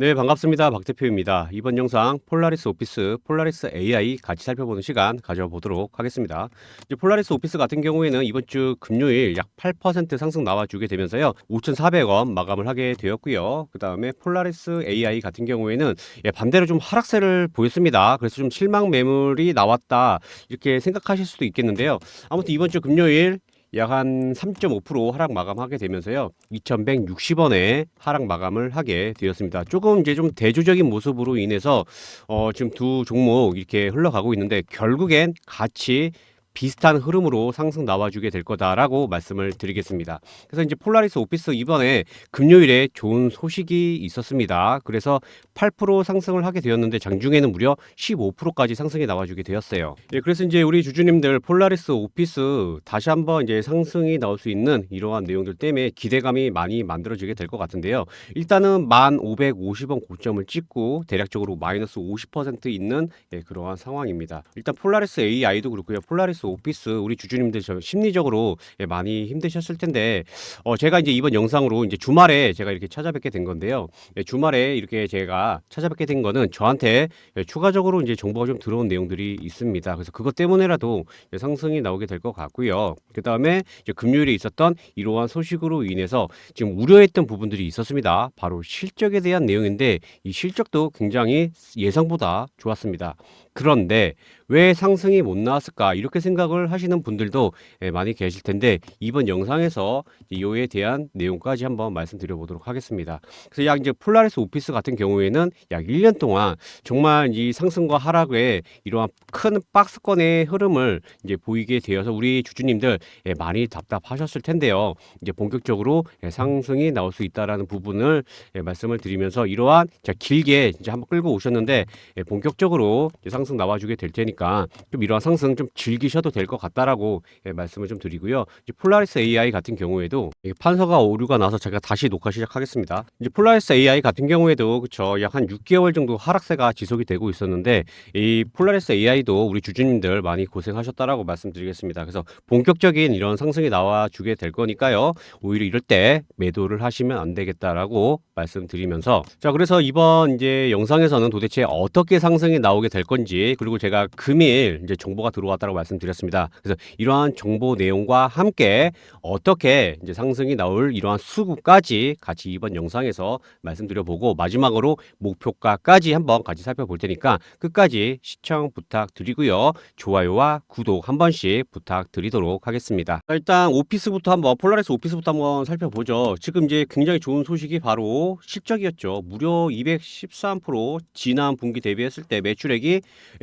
네, 반갑습니다. 박 대표입니다. 이번 영상 폴라리스 오피스, 폴라리스 AI 같이 살펴보는 시간 가져보도록 하겠습니다. 이제 폴라리스 오피스 같은 경우에는 이번 주 금요일 약 8% 상승 나와주게 되면서요. 5,400원 마감을 하게 되었고요. 그 다음에 폴라리스 AI 같은 경우에는 예, 반대로 좀 하락세를 보였습니다. 그래서 좀 실망 매물이 나왔다 이렇게 생각하실 수도 있겠는데요. 아무튼 이번 주 금요일 약 한 3.5% 하락 마감하게 되면서요. 2,160원에 하락 마감을 하게 되었습니다. 조금 이제 좀 대조적인 모습으로 인해서 어 지금 두 종목 이렇게 흘러가고 있는데 결국엔 같이 비슷한 흐름으로 상승 나와주게 될 거다라고 말씀을 드리겠습니다. 그래서 이제 폴라리스 오피스 이번에 금요일에 좋은 소식이 있었습니다. 그래서 8% 상승을 하게 되었는데 장중에는 무려 15%까지 상승이 나와주게 되었어요. 예, 그래서 이제 우리 주주님들 폴라리스 오피스 다시 한번 이제 상승이 나올 수 있는 이러한 내용들 때문에 기대감이 많이 만들어지게 될 것 같은데요. 일단은 1,550원 고점을 찍고 대략적으로 마이너스 50% 있는 예, 그러한 상황입니다. 일단 폴라리스 AI도 그렇고요. 폴라리스 오피스 우리 주주님들 저 심리적으로 예, 많이 힘드셨을 텐데 어, 제가 이제 이번 영상으로 이제 주말에 제가 이렇게 찾아뵙게 된 건데요. 예, 주말에 이렇게 제가 찾아뵙게 된 거는 저한테 예, 추가적으로 이제 정보가 좀 들어온 내용들이 있습니다. 그래서 그것 때문에라도 이제 상승이 나오게 될 것 같고요. 그 다음에 금요일에 있었던 이러한 소식으로 인해서 지금 우려했던 부분들이 있었습니다. 바로 실적에 대한 내용인데 이 실적도 굉장히 예상보다 좋았습니다. 그런데 왜 상승이 못 나왔을까 이렇게 생각 을 하시는 분들도 예, 많이 계실 텐데 이번 영상에서 이에 대한 내용까지 한번 말씀드려 보도록 하겠습니다. 그래서 약 이제 폴라리스 오피스 같은 경우에는 약 1년 동안 정말 이 상승과 하락에 이러한 큰 박스권의 흐름을 이제 보이게 되어서 우리 주주님들 예, 많이 답답하셨을 텐데요. 이제 본격적으로 예, 상승이 나올 수 있다라는 부분을 예, 말씀을 드리면서 이러한 자 길게 이제 한번 끌고 오셨는데 예, 본격적으로 상승 나와주게 될 테니까 좀 이러한 상승 좀 즐기셔 도 될 것 같다라고 예, 말씀을 좀 드리고요. 이제 폴라리스 AI 같은 경우에도 판서가 오류가 나서 제가 다시 녹화 시작하겠습니다. 이제 폴라리스 AI 같은 경우에도 그쵸 약 한 6개월 정도 하락세가 지속이 되고 있었는데 이 폴라리스 AI도 우리 주주님들 많이 고생하셨다라고 말씀드리겠습니다. 그래서 본격적인 이런 상승이 나와주게 될 거니까요. 오히려 이럴 때 매도를 하시면 안 되겠다라고 말씀드리면서 자 그래서 이번 이제 영상에서는 도대체 어떻게 상승이 나오게 될 건지 그리고 제가 금일 이제 정보가 들어왔다고 말씀드렸 습니다. 그래서 이러한 정보 내용과 함께 어떻게 이제 상승이 나올 이러한 수급까지 같이 이번 영상에서 말씀드려보고 마지막으로 목표가까지 한번 같이 살펴볼 테니까 끝까지 시청 부탁드리고요. 좋아요와 구독 한 번씩 부탁드리도록 하겠습니다. 자, 일단 오피스부터 한번 폴라리스 오피스부터 한번 살펴보죠. 지금 이제 굉장히 좋은 소식이 바로 실적이었죠. 무려 213% 지난 분기 대비했을 때 매출액이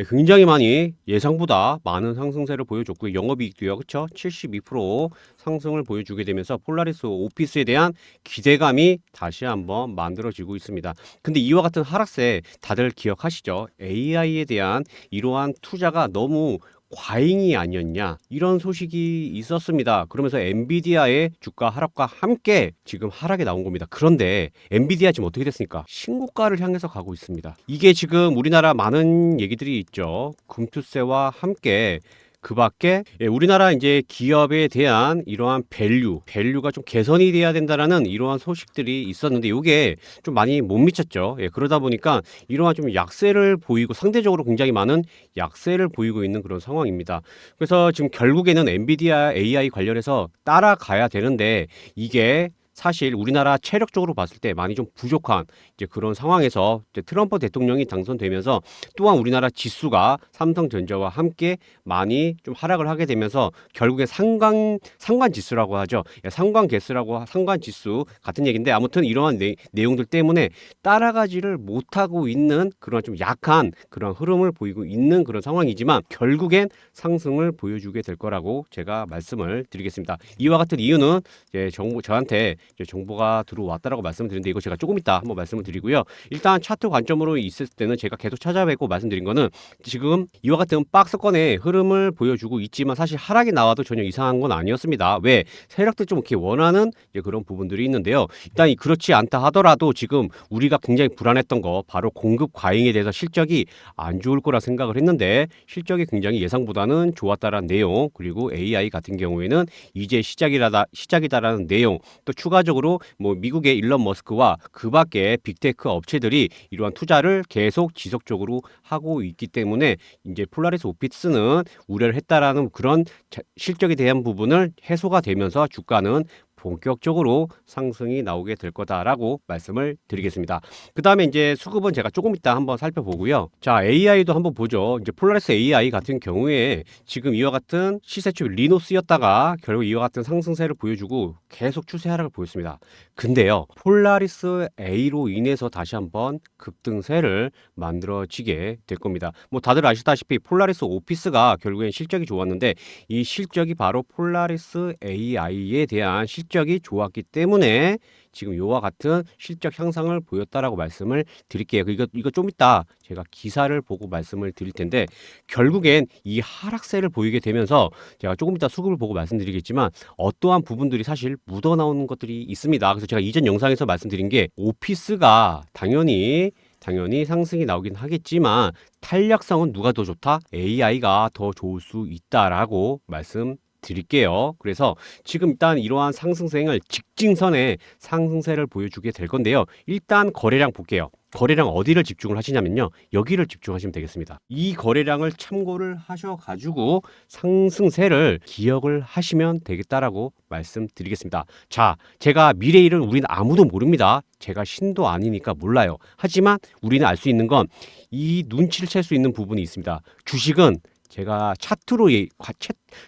굉장히 많이 예상보다 많은 상승세를 보여줬고요. 영업이익도요. 그렇죠? 72% 상승을 보여주게 되면서 폴라리스 오피스에 대한 기대감이 다시 한번 만들어지고 있습니다. 근데 이와 같은 하락세 다들 기억하시죠? AI에 대한 이러한 투자가 너무 과잉이 아니었냐 이런 소식이 있었습니다. 그러면서 엔비디아의 주가 하락과 함께 지금 하락에 나온 겁니다. 그런데 엔비디아 지금 어떻게 됐습니까? 신고가를 향해서 가고 있습니다. 이게 지금 우리나라 많은 얘기들이 있죠. 금투세와 함께 그 밖에 예, 우리나라 이제 기업에 대한 이러한 밸류, 밸류가 좀 개선이 돼야 된다라는 이러한 소식들이 있었는데 이게 좀 많이 못 미쳤죠. 예, 그러다 보니까 이러한 좀 약세를 보이고 상대적으로 굉장히 많은 약세를 보이고 있는 그런 상황입니다. 그래서 지금 결국에는 엔비디아 AI 관련해서 따라가야 되는데 이게 사실 우리나라 체력적으로 봤을 때 많이 좀 부족한 이제 그런 상황에서 이제 트럼프 대통령이 당선되면서 또한 우리나라 지수가 삼성전자와 함께 많이 좀 하락을 하게 되면서 결국에 상관 상관 지수라고 하죠. 예, 상관 개수라고 상관 지수 같은 얘기인데 아무튼 이러한 내, 내용들 때문에 따라가지를 못하고 있는 그런 좀 약한 그런 흐름을 보이고 있는 그런 상황이지만 결국엔 상승을 보여주게 될 거라고 제가 말씀을 드리겠습니다. 이와 같은 이유는 이제 정보 저한테 정보가 들어왔다라고 말씀드리는데 이거 제가 조금 이따 한번 말씀을 드리고요. 일단 차트 관점으로 있을 때는 제가 계속 찾아뵙고 말씀드린 거는 지금 이와 같은 박스권의 흐름을 보여주고 있지만 사실 하락이 나와도 전혀 이상한 건 아니었습니다. 왜 세력들 좀 이렇게 원하는 그런 부분들이 있는데요. 일단 이 그렇지 않다 하더라도 지금 우리가 굉장히 불안했던 거 바로 공급 과잉에 대해서 실적이 안 좋을 거라 생각을 했는데 실적이 굉장히 예상보다는 좋았다라는 내용 그리고 AI 같은 경우에는 이제 시작이라다 시작이다라는 내용 또 추가 추가적으로 뭐 미국의 일론 머스크와 그 밖에 빅테크 업체들이 이러한 투자를 계속 지속적으로 하고 있기 때문에 이제 폴라리스 오피스는 우려를 했다라는 그런 자- 실적에 대한 부분을 해소가 되면서 주가는 본격적으로 상승이 나오게 될 거다라고 말씀을 드리겠습니다. 그 다음에 이제 수급은 제가 조금 이따 한번 살펴보고요. 자, AI도 한번 보죠. 이제 폴라리스 AI 같은 경우에 지금 이와 같은 시세추 리노스였다가 결국 이와 같은 상승세를 보여주고 계속 추세 하락을 보였습니다. 근데요, 폴라리스 A로 인해서 다시 한번 급등세를 만들어지게 될 겁니다. 뭐 다들 아시다시피 폴라리스 오피스가 결국엔 실적이 좋았는데 이 실적이 바로 폴라리스 AI에 대한 실 적이 좋았기 때문에 지금 요와 같은 실적 향상을 보였다라고 말씀을 드릴게요. 이거 이거 좀 이따 제가 기사를 보고 말씀을 드릴 텐데 결국엔 이 하락세를 보이게 되면서 제가 조금 이따 수급을 보고 말씀드리겠지만 어떠한 부분들이 사실 묻어 나오는 것들이 있습니다. 그래서 제가 이전 영상에서 말씀드린 게 오피스가 당연히 당연히 상승이 나오긴 하겠지만 탄력성은 누가 더 좋다? AI가 더 좋을 수 있다라고 말씀 드릴게요. 그래서 지금 일단 이러한 상승세를 직진선의 상승세를 보여주게 될 건데요. 일단 거래량 볼게요. 거래량 어디를 집중을 하시냐면요. 여기를 집중하시면 되겠습니다. 이 거래량을 참고를 하셔가지고 상승세를 기억을 하시면 되겠다라고 말씀드리겠습니다. 자, 제가 미래 일은 우리는 아무도 모릅니다. 제가 신도 아니니까 몰라요. 하지만 우리는 알 수 있는 건 이 눈치를 챌 수 있는 부분이 있습니다. 주식은 제가 차트로 예-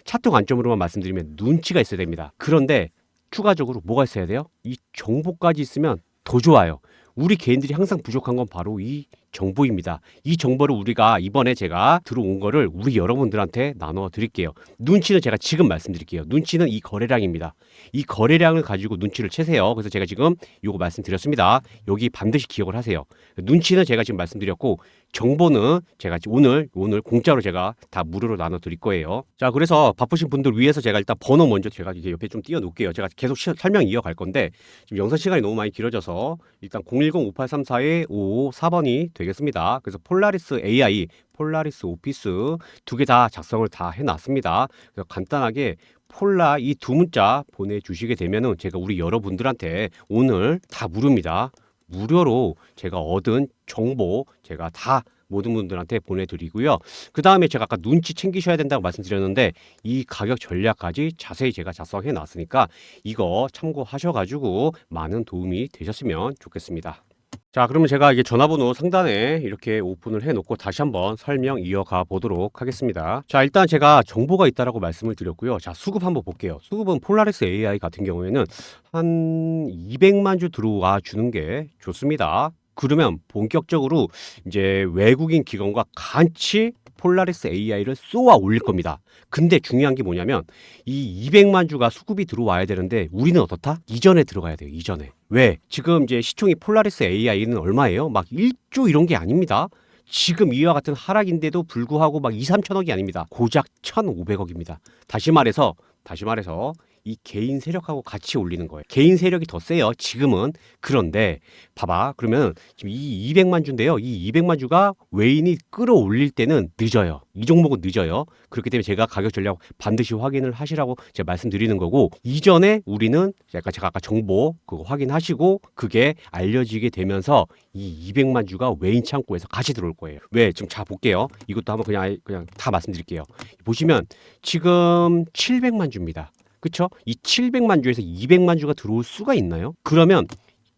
차트 관점으로만 말씀드리면 눈치가 있어야 됩니다. 그런데 추가적으로 뭐가 있어야 돼요? 이 정보까지 있으면 더 좋아요. 우리 개인들이 항상 부족한 건 바로 이 정보입니다. 이 정보를 우리가 이번에 제가 들어온 거를 우리 여러분들한테 나눠 드릴게요. 눈치는 제가 지금 말씀드릴게요. 눈치는 이 거래량입니다. 이 거래량을 가지고 눈치를 채세요. 그래서 제가 지금 요거 말씀드렸습니다. 여기 반드시 기억을 하세요. 눈치는 제가 지금 말씀드렸고 정보는 제가 오늘 오늘 공짜로 제가 다 무료로 나눠 드릴 거예요. 자, 그래서 바쁘신 분들 위해서 제가 일단 번호 먼저 제가 이제 옆에 좀 띄워 놓을게요. 제가 계속 시- 설명 이어갈 건데 지금 영상 시간이 너무 많이 길어져서 일단 010-5834-5554번이 되겠습니다. 그래서 폴라리스 AI, 폴라리스 오피스 두 개 다 작성을 다 해놨습니다. 그래서 간단하게 폴라 이 두 문자 보내주시게 되면은 제가 우리 여러분들한테 오늘 다 무료입니다. 무료로 제가 얻은 정보 제가 다 모든 분들한테 보내드리고요. 그 다음에 제가 아까 눈치 챙기셔야 된다고 말씀드렸는데 이 가격 전략까지 자세히 제가 작성해 놨으니까 이거 참고하셔가지고 많은 도움이 되셨으면 좋겠습니다. 자, 그러면 제가 이게 전화번호 상단에 이렇게 오픈을 해 놓고 다시 한번 설명 이어가 보도록 하겠습니다. 자, 일단 제가 정보가 있다라고 말씀을 드렸고요. 자, 수급 한번 볼게요. 수급은 폴라리스 AI 같은 경우에는 한 200만 주 들어와 주는 게 좋습니다. 그러면 본격적으로 이제 외국인 기관과 같이 폴라리스 AI를 쏘아 올릴 겁니다. 근데 중요한 게 뭐냐면 이 200만 주가 수급이 들어와야 되는데 우리는 어떻다? 이전에 들어가야 돼요. 이전에. 왜? 지금 이제 시총이 폴라리스 AI는 얼마예요? 막 1조 이런 게 아닙니다. 지금 이와 같은 하락인데도 불구하고 막 2, 3천억이 아닙니다. 고작 1,500억입니다. 다시 말해서 다시 말해서 이 개인 세력하고 같이 올리는 거예요. 개인 세력이 더 세요. 지금은 그런데 봐봐. 그러면 지금 이 200만 주인데요. 이 200만 주가 외인이 끌어올릴 때는 늦어요. 이 종목은 늦어요. 그렇기 때문에 제가 가격 전략 반드시 확인을 하시라고 제가 말씀드리는 거고 이전에 우리는 약간 제가 아까 정보 그거 확인하시고 그게 알려지게 되면서 이 200만 주가 외인 창고에서 같이 들어올 거예요. 왜? 지금 자 볼게요. 이것도 한번 그냥 그냥 다 말씀드릴게요. 보시면 지금 700만 주입니다. 그쵸? 이 700만 주에서 200만 주가 들어올 수가 있나요? 그러면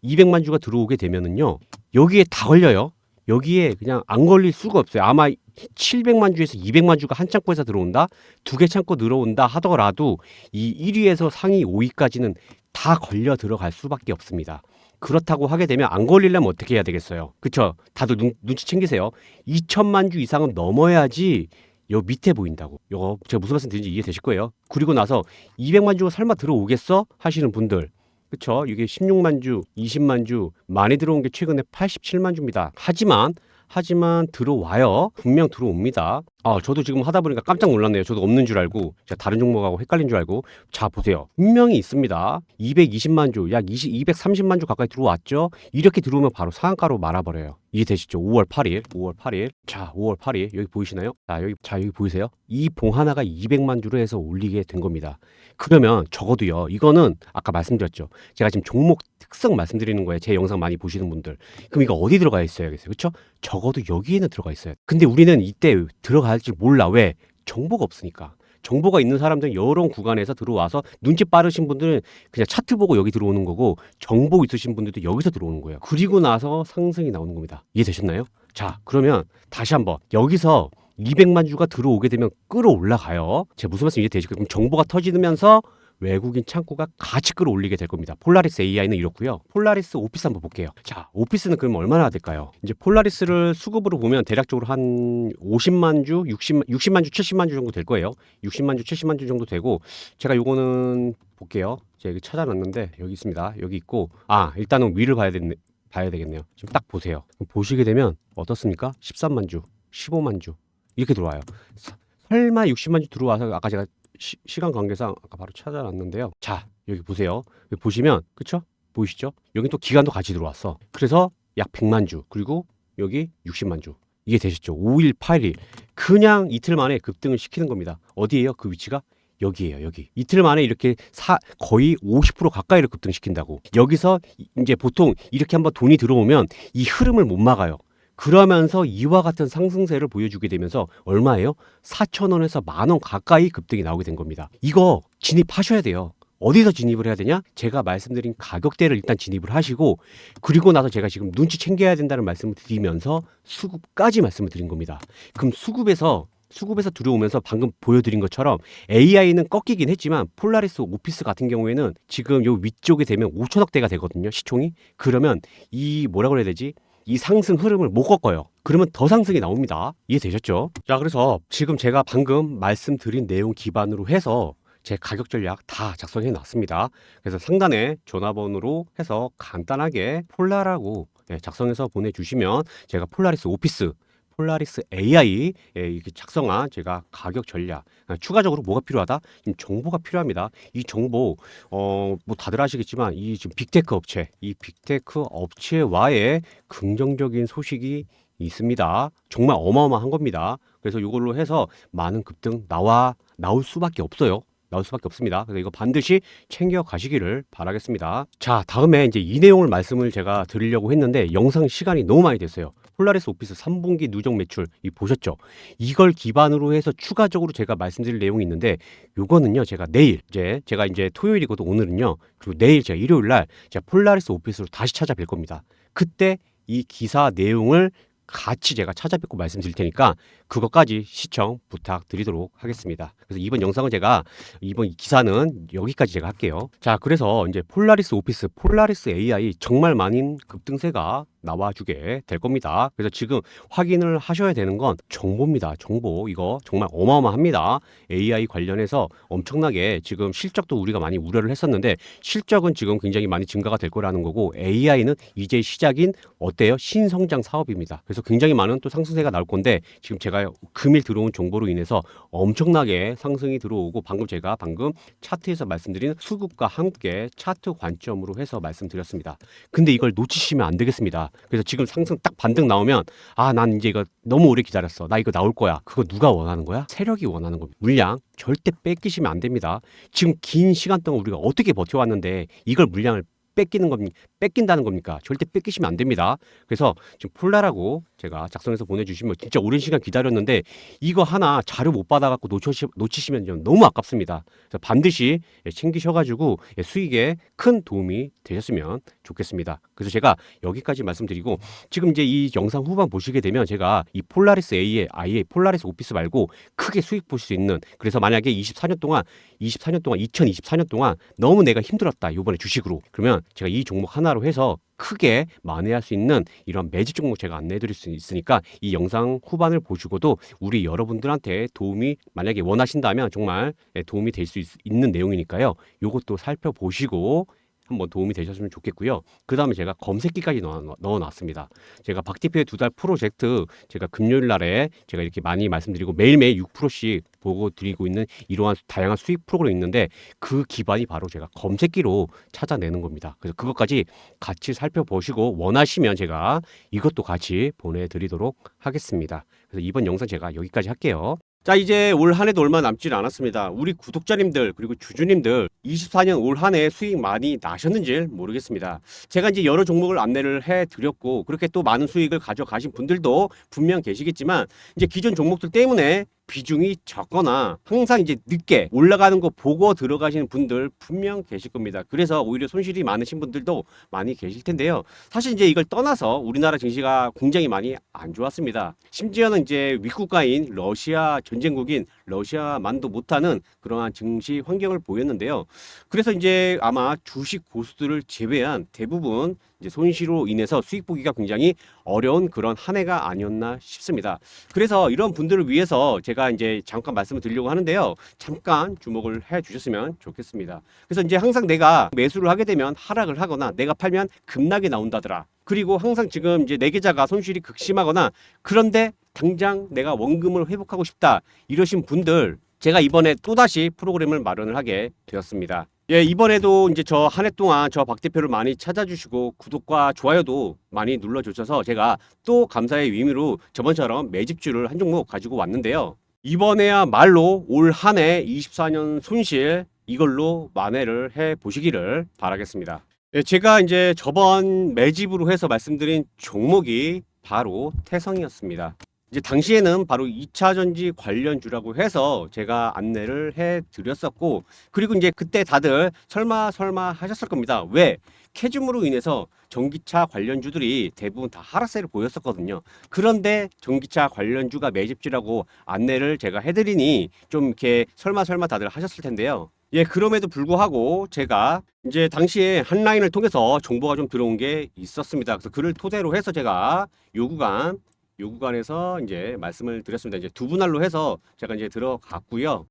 200만 주가 들어오게 되면은요. 여기에 다 걸려요. 여기에 그냥 안 걸릴 수가 없어요. 아마 700만 주에서 200만 주가 한 창고에서 들어온다? 두 개 창고 들어온다 하더라도 이 1위에서 상위 5위까지는 다 걸려 들어갈 수밖에 없습니다. 그렇다고 하게 되면 안 걸리려면 어떻게 해야 되겠어요? 그쵸? 다들 눈, 눈치 챙기세요. 2천만 주 이상은 넘어야지 요 밑에 보인다고. 요거 제가 무슨 말씀 드린지 이해되실 거예요. 그리고 나서 200만 주가 설마 들어오겠어? 하시는 분들. 그쵸? 이게 16만 주, 20만 주 많이 들어온 게 최근에 87만 주입니다. 하지만 하지만 들어와요. 분명 들어옵니다. 아, 저도 지금 하다 보니까 깜짝 놀랐네요. 저도 없는 줄 알고, 제가 다른 종목하고 헷갈린 줄 알고. 자, 보세요. 분명히 있습니다. 220만 주, 약 20, 230만 주 가까이 들어왔죠? 이렇게 들어오면 바로 상한가로 말아버려요. 이해되시죠? 5월 8일, 5월 8일. 자, 5월 8일. 여기 보이시나요? 자, 여기, 자, 여기 보이세요? 이 봉 하나가 200만 주로 해서 올리게 된 겁니다. 그러면 적어도요, 이거는 아까 말씀드렸죠. 제가 지금 종목 특성 말씀드리는 거예요. 제 영상 많이 보시는 분들. 그럼 이거 어디 들어가 있어야겠어요? 그렇죠? 적어도 여기에는 들어가 있어요. 근데 우리는 이때 들어 갈지 몰라. 왜? 정보가 없으니까. 정보가 있는 사람들은 여러 구간에서 들어와서 눈치 빠르신 분들은 그냥 차트 보고 여기 들어오는 거고 정보 있으신 분들도 여기서 들어오는 거예요. 그리고 나서 상승이 나오는 겁니다. 이해되셨나요? 자, 그러면 다시 한번 여기서 200만 주가 들어오게 되면 끌어올라가요. 제가 무슨 말씀 이해되시죠? 그럼 정보가 터지면서 외국인 창구가 같이 끌어올리게 될 겁니다. 폴라리스 AI는 이렇고요. 폴라리스 오피스 한번 볼게요. 자, 오피스는 그럼 얼마나 될까요? 이제 폴라리스를 수급으로 보면 대략적으로 한 50만 주, 60, 60만 주, 70만 주 정도 될 거예요. 60만 주, 70만 주 정도 되고 제가 요거는 볼게요. 제가 찾아놨는데 여기 있습니다. 여기 있고 아 일단은 위를 봐야 되네. 봐야 되겠네요. 지금 딱 보세요. 보시게 되면 어떻습니까? 13만 주, 15만 주 이렇게 들어와요. 서- 설마 60만 주 들어와서 아까 제가 시, 시간 관계상 아까 바로 찾아놨는데요. 자 여기 보세요. 여기 보시면 그쵸? 보이시죠? 여기 또 기간도 같이 들어왔어. 그래서 약 100만 주 그리고 여기 60만 주 이게 되셨죠? 5일, 8일 그냥 이틀 만에 급등을 시키는 겁니다. 어디예요? 그 위치가 여기에요, 여기. 이틀 만에 이렇게 사, 거의 50% 가까이를 급등시킨다고. 여기서 이- 이제 보통 이렇게 한번 돈이 들어오면 이 흐름을 못 막아요. 그러면서 이와 같은 상승세를 보여주게 되면서 얼마예요? 4,000원에서 만원 가까이 급등이 나오게 된 겁니다. 이거 진입하셔야 돼요. 어디서 진입을 해야 되냐? 제가 말씀드린 가격대를 일단 진입을 하시고 그리고 나서 제가 지금 눈치 챙겨야 된다는 말씀을 드리면서 수급까지 말씀을 드린 겁니다. 그럼 수급에서 수급에서 들어오면서 방금 보여드린 것처럼 AI는 꺾이긴 했지만 폴라리스 오피스 같은 경우에는 지금 요 위쪽에 되면 5천억대가 되거든요 시총이 그러면 이 뭐라고 해야 되지 이 상승 흐름을 못 꺾어요. 그러면 더 상승이 나옵니다. 이해되셨죠? 자 그래서 지금 제가 방금 말씀드린 내용 기반으로 해서 제 가격 전략 다 작성해 놨습니다. 그래서 상단에 전화번호로 해서 간단하게 폴라라고 예, 작성해서 보내주시면 제가 폴라리스 오피스 폴라리스 AI 예, 이렇게 작성한 제가 가격 전략 아, 추가적으로 뭐가 필요하다? 정보가 필요합니다. 이 정보 어 뭐 다들 아시겠지만 이 지금 빅테크 업체 이 빅테크 업체와의 긍정적인 소식이 있습니다. 정말 어마어마한 겁니다. 그래서 이걸로 해서 많은 급등 나와 나올 수밖에 없어요. 나올 수밖에 없습니다. 그래서 이거 반드시 챙겨 가시기를 바라겠습니다. 자, 다음에 이제 이 내용을 말씀을 제가 드리려고 했는데 영상 시간이 너무 많이 됐어요. 폴라리스 오피스 3분기 누적 매출 이 보셨죠? 이걸 기반으로 해서 추가적으로 제가 말씀드릴 내용이 있는데 요거는요 제가 내일 이제 제가 이제 토요일이거든 오늘은요 그리고 내일 제가 일요일 날 제가 폴라리스 오피스로 다시 찾아뵐 겁니다. 그때 이 기사 내용을 같이 제가 찾아뵙고 말씀드릴 테니까 그것까지 시청 부탁드리도록 하겠습니다. 그래서 이번 영상은 제가 이번 이 기사는 여기까지 제가 할게요. 자, 그래서 이제 폴라리스 오피스, 폴라리스 AI 정말 많은 급등세가 나와주게 될 겁니다. 그래서 지금 확인을 하셔야 되는 건 정보입니다. 정보 이거 정말 어마어마합니다. AI 관련해서 엄청나게 지금 실적도 우리가 많이 우려를 했었는데 실적은 지금 굉장히 많이 증가가 될 거라는 거고 AI는 이제 시작인 어때요? 신성장 사업입니다. 그래서 굉장히 많은 또 상승세가 나올 건데 지금 제가 금일 들어온 정보로 인해서 엄청나게 상승이 들어오고 방금 제가 방금 차트에서 말씀드린 수급과 함께 차트 관점으로 해서 말씀드렸습니다. 근데 이걸 놓치시면 안 되겠습니다. 그래서 지금 상승 딱 반등 나오면 아 난 이제 이거 너무 오래 기다렸어. 나 이거 나올 거야. 그거 누가 원하는 거야? 세력이 원하는 겁니다. 물량 절대 뺏기시면 안 됩니다. 지금 긴 시간 동안 우리가 어떻게 버텨왔는데 이걸 물량을 뺏기는 겁니까? 뺏긴다는 겁니까? 절대 뺏기시면 안 됩니다. 그래서 지금 폴라라고 제가 작성해서 보내주시면 진짜 오랜 시간 기다렸는데 이거 하나 자료 못 받아갖고 놓치시, 놓치시면 좀 너무 아깝습니다. 그래서 반드시 예, 챙기셔가지고 예, 수익에 큰 도움이 되셨으면 좋겠습니다. 그래서 제가 여기까지 말씀드리고 지금 이제 이 영상 후반 보시게 되면 제가 이 폴라리스 A의 아예 폴라리스 오피스 말고 크게 수익 볼수 있는 그래서 만약에 24년 동안 24년 동안 2024년 동안 너무 내가 힘들었다 이번에 주식으로 그러면 제가 이 종목 하나로 해서 크게 만회할 수 있는 이런 매직 종목 제가 안내해 드릴 수 있으니까 이 영상 후반을 보시고도 우리 여러분들한테 도움이 만약에 원하신다면 정말 예, 도움이 될 수 있는 내용이니까요. 요것도 살펴보시고 한번 도움이 되셨으면 좋겠고요. 그 다음에 제가 검색기까지 넣어, 넣어놨습니다. 제가 박대표의 두 달 프로젝트 제가 금요일 날에 제가 이렇게 많이 말씀드리고 매일매일 6%씩 보고 드리고 있는 이러한 다양한 수익 프로그램이 있는데 그 기반이 바로 제가 검색기로 찾아내는 겁니다. 그래서 그것까지 같이 살펴보시고 원하시면 제가 이것도 같이 보내드리도록 하겠습니다. 그래서 이번 영상 제가 여기까지 할게요. 자 이제 올 한해도 얼마 남지 않았습니다. 우리 구독자님들 그리고 주주님들 24년 올 한해 수익 많이 나셨는지 모르겠습니다. 제가 이제 여러 종목을 안내를 해드렸고 그렇게 또 많은 수익을 가져가신 분들도 분명 계시겠지만 이제 기존 종목들 때문에 비중이 적거나 항상 이제 늦게 올라가는 거 보고 들어가시는 분들 분명 계실 겁니다. 그래서 오히려 손실이 많으신 분들도 많이 계실 텐데요. 사실 이제 이걸 떠나서 우리나라 증시가 굉장히 많이 안 좋았습니다. 심지어는 이제 윗국가인 러시아 전쟁국인 러시아만도 못하는 그러한 증시 환경을 보였는데요. 그래서 이제 아마 주식 고수들을 제외한 대부분 이제 손실로 인해서 수익 보기가 굉장히 어려운 그런 한 해가 아니었나 싶습니다. 그래서 이런 분들을 위해서 제가 이제 잠깐 말씀을 드리려고 하는데요. 잠깐 주목을 해 주셨으면 좋겠습니다. 그래서 이제 항상 내가 매수를 하게 되면 하락을 하거나 내가 팔면 급락이 나온다더라. 그리고 항상 지금 이제 내 계좌가 손실이 극심하거나 그런데 당장 내가 원금을 회복하고 싶다 이러신 분들 제가 이번에 또다시 프로그램을 마련을 하게 되었습니다. 예, 이번에도 이제 저 한 해 동안 저 박 대표를 많이 찾아주시고 구독과 좋아요도 많이 눌러주셔서 제가 또 감사의 의미로 저번처럼 매집주를 한 종목 가지고 왔는데요. 이번에야 말로 올 한 해 24년 손실 이걸로 만회를 해 보시기를 바라겠습니다. 예, 제가 이제 저번 매집으로 해서 말씀드린 종목이 바로 태성이었습니다. 이제 당시에는 바로 2차 전지 관련주라고 해서 제가 안내를 해 드렸었고 그리고 이제 그때 다들 설마 설마 하셨을 겁니다. 왜? 캐즘으로 인해서 전기차 관련주들이 대부분 다 하락세를 보였었거든요. 그런데 전기차 관련주가 매집주라고 안내를 제가 해드리니 좀 이렇게 설마 설마 다들 하셨을 텐데요. 예, 그럼에도 불구하고 제가 이제 당시에 한라인을 통해서 정보가 좀 들어온 게 있었습니다. 그래서 그를 토대로 해서 제가 요 구간 요 구간에서 이제 말씀을 드렸습니다. 이제 두 분할로 해서 제가 이제 들어갔고요.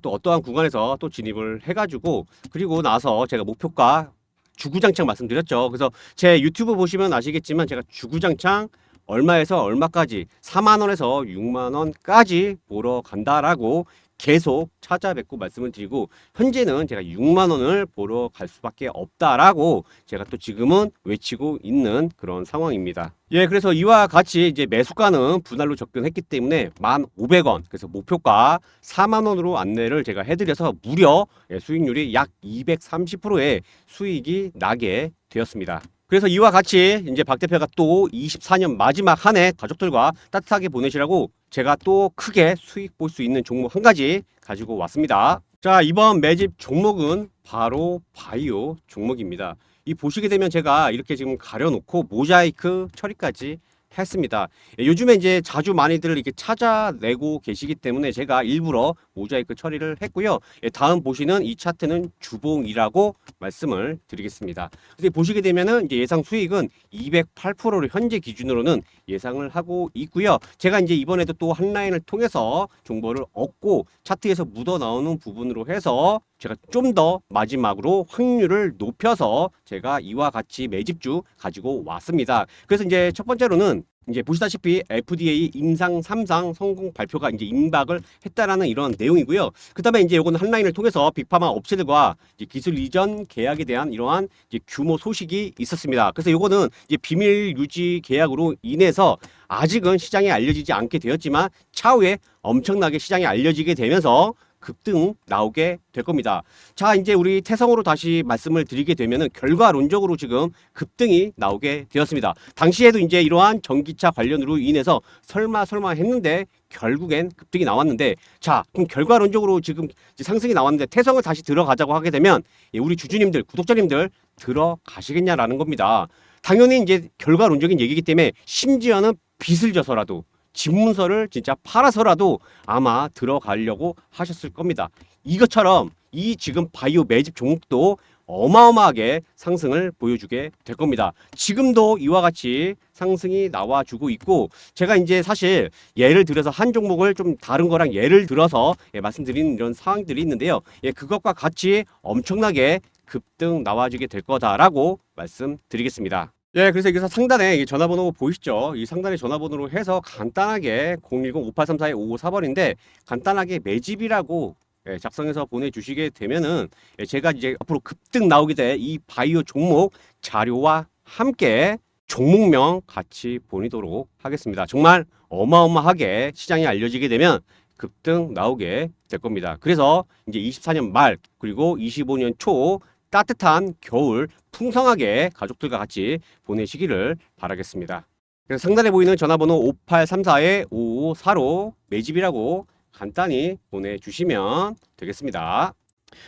또 어떠한 구간에서 또 진입을 해가지고 그리고 나서 제가 목표가 주구장창 말씀드렸죠. 그래서 제 유튜브 보시면 아시겠지만 제가 주구장창 얼마에서 얼마까지 4만 원에서 6만 원까지 보러 간다라고 계속 찾아뵙고 말씀을 드리고 현재는 제가 6만 원을 보러 갈 수밖에 없다라고 제가 또 지금은 외치고 있는 그런 상황입니다. 예, 그래서 이와 같이 이제 매수가는 분할로 접근했기 때문에 1,500원 그래서 목표가 4만 원으로 안내를 제가 해드려서 무려 예, 수익률이 약 230%의 수익이 나게 되었습니다. 그래서 이와 같이 이제 박 대표가 또 24년 마지막 한 해 가족들과 따뜻하게 보내시라고 제가 또 크게 수익 볼 수 있는 종목 한 가지 가지고 왔습니다. 자, 이번 매집 종목은 바로 바이오 종목입니다. 이 보시게 되면 제가 이렇게 지금 가려놓고 모자이크 처리까지 했습니다. 예, 요즘에 이제 자주 많이들 이렇게 찾아내고 계시기 때문에 제가 일부러 모자이크 처리를 했고요. 예, 다음 보시는 이 차트는 주봉이라고 말씀을 드리겠습니다. 그래서 보시게 되면은 이제 예상 수익은 208%를 현재 기준으로는 예상을 하고 있고요. 제가 이제 이번에도 또 한 라인을 통해서 정보를 얻고 차트에서 묻어 나오는 부분으로 해서 제가 좀 더 마지막으로 확률을 높여서 제가 이와 같이 매집주 가지고 왔습니다. 그래서 이제 첫 번째로는 이제 보시다시피 FDA 임상 3상 성공 발표가 이제 임박을 했다라는 이런 내용이고요. 그다음에 이제 요거는 한 라인을 통해서 빅파마 업체들과 기술 이전 계약에 대한 이러한 규모 소식이 있었습니다. 그래서 요거는 이제 비밀 유지 계약으로 인해서 아직은 시장에 알려지지 않게 되었지만 차후에 엄청나게 시장에 알려지게 되면서 급등 나오게 될 겁니다. 자, 이제 우리 태성으로 다시 말씀을 드리게 되면은 결과론적으로 지금 급등이 나오게 되었습니다. 당시에도 이제 이러한 전기차 관련으로 인해서 설마 설마 했는데 결국엔 급등이 나왔는데 자, 그럼 결과론적으로 지금 상승이 나왔는데 태성을 다시 들어가자고 하게 되면 예, 우리 주주님들, 구독자님들 들어가시겠냐라는 겁니다. 당연히 이제 결과론적인 얘기이기 때문에 심지어는 빚을 져서라도 집문서를 진짜 팔아서라도 아마 들어가려고 하셨을 겁니다. 이것처럼 이 지금 바이오 매집 종목도 어마어마하게 상승을 보여주게 될 겁니다. 지금도 이와 같이 상승이 나와주고 있고 제가 이제 사실 예를 들어서 한 종목을 좀 다른 거랑 예를 들어서 예, 말씀드리는 이런 상황들이 있는데요. 예, 그것과 같이 엄청나게 급등 나와주게 될 거다라고 말씀드리겠습니다. 예, 그래서 여기서 상단에 이 전화번호 보이시죠? 이 상단에 전화번호로 해서 간단하게 010-5834-5548인데 간단하게 매집이라고 예, 작성해서 보내주시게 되면은 예, 제가 이제 앞으로 급등 나오게 될 이 바이오 종목 자료와 함께 종목명 같이 보내도록 하겠습니다. 정말 어마어마하게 시장이 알려지게 되면 급등 나오게 될 겁니다. 그래서 이제 24년 말 그리고 25년 초 따뜻한 겨울 풍성하게 가족들과 같이 보내시기를 바라겠습니다. 그래서 상단에 보이는 전화번호 5834-5545 매집이라고 간단히 보내주시면 되겠습니다.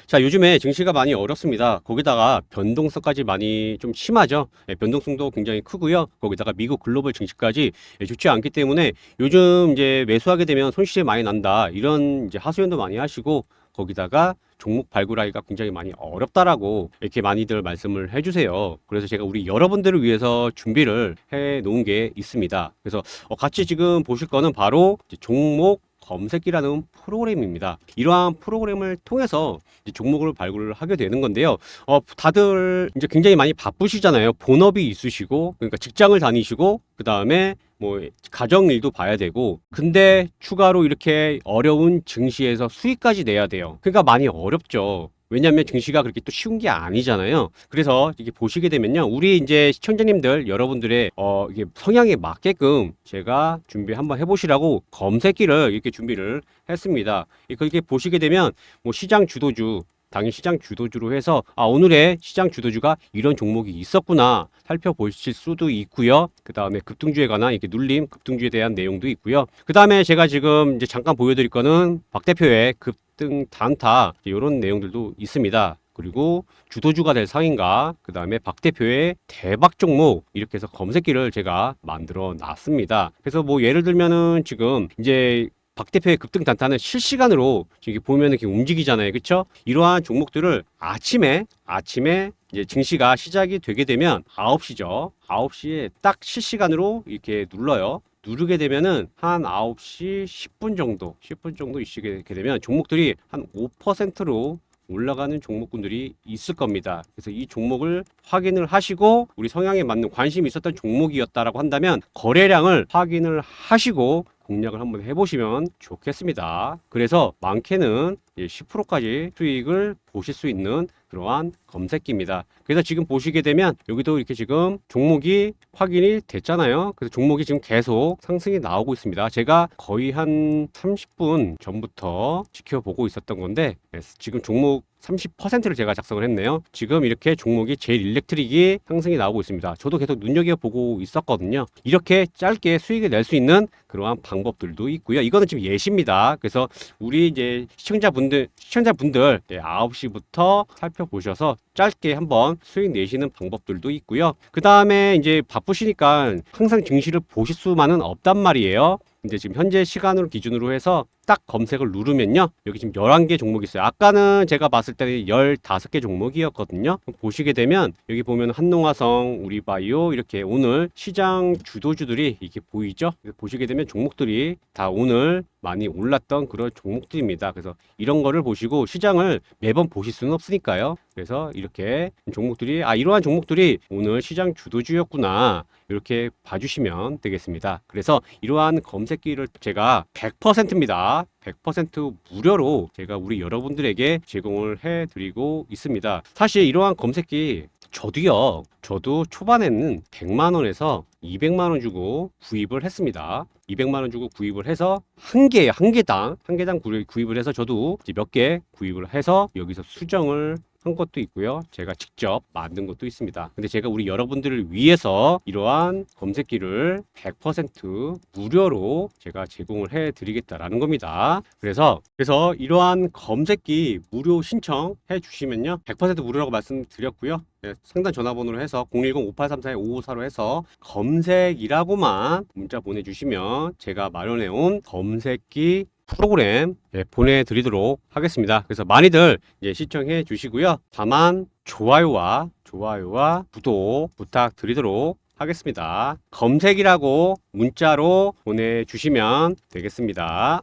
자, 요즘에 증시가 많이 어렵습니다. 거기다가 변동성까지 많이 좀 심하죠. 예, 변동성도 굉장히 크고요. 거기다가 미국 글로벌 증시까지 예, 좋지 않기 때문에 요즘 이제 매수하게 되면 손실이 많이 난다. 이런 이제 하소연도 많이 하시고 거기다가 종목 발굴하기가 굉장히 많이 어렵다라고 이렇게 많이들 말씀을 해주세요. 그래서 제가 우리 여러분들을 위해서 준비를 해 놓은 게 있습니다. 그래서 어, 같이 지금 보실 거는 바로 종목 검색기라는 프로그램입니다. 이러한 프로그램을 통해서 종목을 발굴을 하게 되는 건데요. 어, 다들 이제 굉장히 많이 바쁘시잖아요. 본업이 있으시고, 그러니까 직장을 다니시고, 그 다음에 뭐 가정 일도 봐야 되고, 근데 추가로 이렇게 어려운 증시에서 수익까지 내야 돼요. 그러니까 많이 어렵죠. 왜냐하면 증시가 그렇게 또 쉬운 게 아니잖아요. 그래서 이게 보시게 되면요, 우리 이제 시청자님들 여러분들의 어 이게 성향에 맞게끔 제가 준비 한번 해보시라고 검색기를 이렇게 준비를 했습니다. 이렇게 보시게 되면 뭐 시장 주도주 당일 시장 주도주로 해서 아 오늘의 시장 주도주가 이런 종목이 있었구나 살펴보실 수도 있고요. 그 다음에 급등주에 관한 이렇게 눌림 급등주에 대한 내용도 있고요. 그 다음에 제가 지금 이제 잠깐 보여드릴 거는 박 대표의 급등 단타 이런 내용들도 있습니다. 그리고 주도주가 될 상인가, 그 다음에 박 대표의 대박 종목 이렇게 해서 검색기를 제가 만들어 놨습니다. 그래서 뭐 예를 들면은 지금 이제 박 대표의 급등 단타는 실시간으로 이렇게 보면 이렇게 움직이잖아요. 그렇죠? 이러한 종목들을 아침에 아침에 이제 증시가 시작이 되게 되면 9시죠. 9시에 딱 실시간으로 이렇게 눌러요. 누르게 되면은 한 9시 10분 정도, 10분 정도 있게 되면 종목들이 한 5%로 올라가는 종목군들이 있을 겁니다. 그래서 이 종목을 확인을 하시고 우리 성향에 맞는 관심이 있었던 종목이었다라고 한다면 거래량을 확인을 하시고 공략을 한번 해보시면 좋겠습니다. 그래서 많게는 10%까지 수익을 보실 수 있는 그러한 검색기입니다. 그래서 지금 보시게 되면 여기도 이렇게 지금 종목이 확인이 됐잖아요. 그래서 종목이 지금 계속 상승이 나오고 있습니다. 제가 거의 한 30분 전부터 지켜보고 있었던 건데 네, 지금 종목 30%를 제가 작성을 했네요. 지금 이렇게 종목이 제일 일렉트릭이 상승이 나오고 있습니다. 저도 계속 눈여겨보고 있었거든요. 이렇게 짧게 수익을 낼 수 있는 그러한 방법들도 있고요. 이거는 지금 예시입니다. 그래서 우리 이제 시청자분들, 시청자분들 9시부터 살펴보셔서 짧게 한번 수익 내시는 방법들도 있고요. 그 다음에 이제 바쁘시니까 항상 증시를 보실 수만은 없단 말이에요. 근데 지금 현재 시간으로 기준으로 해서 딱 검색을 누르면요. 여기 지금 11개 종목이 있어요. 아까는 제가 봤을 때는 15개 종목이었거든요. 보시게 되면 여기 보면 한농화성, 우리바이오 이렇게 오늘 시장 주도주들이 이렇게 보이죠? 보시게 되면 종목들이 다 오늘 많이 올랐던 그런 종목들입니다. 그래서 이런 거를 보시고 시장을 매번 보실 수는 없으니까요. 그래서 이렇게 종목들이 아 이러한 종목들이 오늘 시장 주도주였구나 이렇게 봐주시면 되겠습니다. 그래서 이러한 검색기를 제가 100%입니다. 100% 무료로 제가 우리 여러분들에게 제공을 해드리고 있습니다. 사실 이러한 검색기 저도요. 저도 초반에는 100만 원에서 200만 원 주고 구입을 했습니다. 200만 원 주고 구입을 해서 한 개, 한 개당, 한 개당 구입- 구입을 해서 저도 몇 개 구입을 해서 여기서 수정을 한 것도 있고요. 제가 직접 만든 것도 있습니다. 근데 제가 우리 여러분들을 위해서 이러한 검색기를 100% 무료로 제가 제공을 해 드리겠다라는 겁니다. 그래서 그래서 이러한 검색기 무료 신청해 주시면요. 100% 무료라고 말씀드렸고요. 네, 상단 전화번호로 해서 010-5834-5545 해서 검색이라고만 문자 보내주시면 제가 마련해 온 검색기 프로그램 예, 보내드리도록 하겠습니다. 그래서 많이들 예, 시청해 주시고요. 다만 좋아요와 좋아요와 구독 부탁드리도록 하겠습니다. 검색이라고 문자로 보내주시면 되겠습니다.